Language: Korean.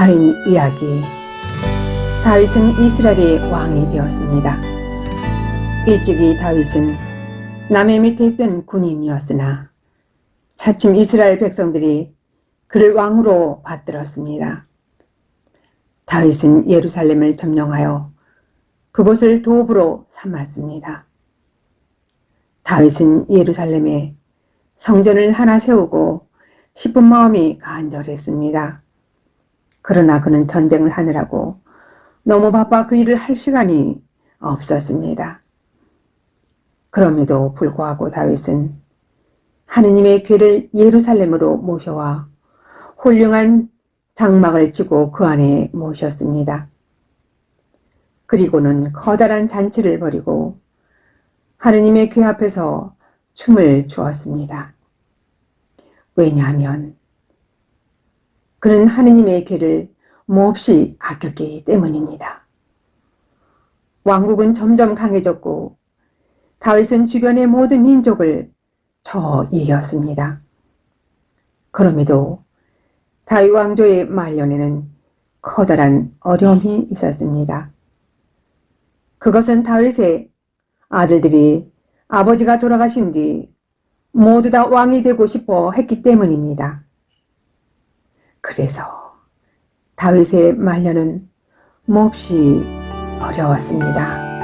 다윈 이야기 다윗은 이스라엘의 왕이 되었습니다. 일찍이 다윗은 남의 밑에 있던 군인이었으나 차츰 이스라엘 백성들이 그를 왕으로 받들었습니다. 다윗은 예루살렘을 점령하여 그곳을 도읍으로 삼았습니다. 다윗은 예루살렘에 성전을 하나 세우고 싶은 마음이 간절했습니다. 그러나 그는 전쟁을 하느라고 너무 바빠 그 일을 할 시간이 없었습니다. 그럼에도 불구하고 다윗은 하느님의 괴를 예루살렘으로 모셔와 훌륭한 장막을 치고 그 안에 모셨습니다. 그리고는 커다란 잔치를 벌이고 하느님의 궤 앞에서 춤을 추었습니다. 왜냐하면 그는 하느님의 궤를 몹시 아꼈기 때문입니다. 왕국은 점점 강해졌고 다윗은 주변의 모든 민족을 쳐 이겼습니다. 그럼에도 다윗 왕조의 말년에는 커다란 어려움이 있었습니다. 그것은 다윗의 아들들이 아버지가 돌아가신 뒤 모두 다 왕이 되고 싶어 했기 때문입니다. 그래서 다윗의 말년은 몹시 어려웠습니다.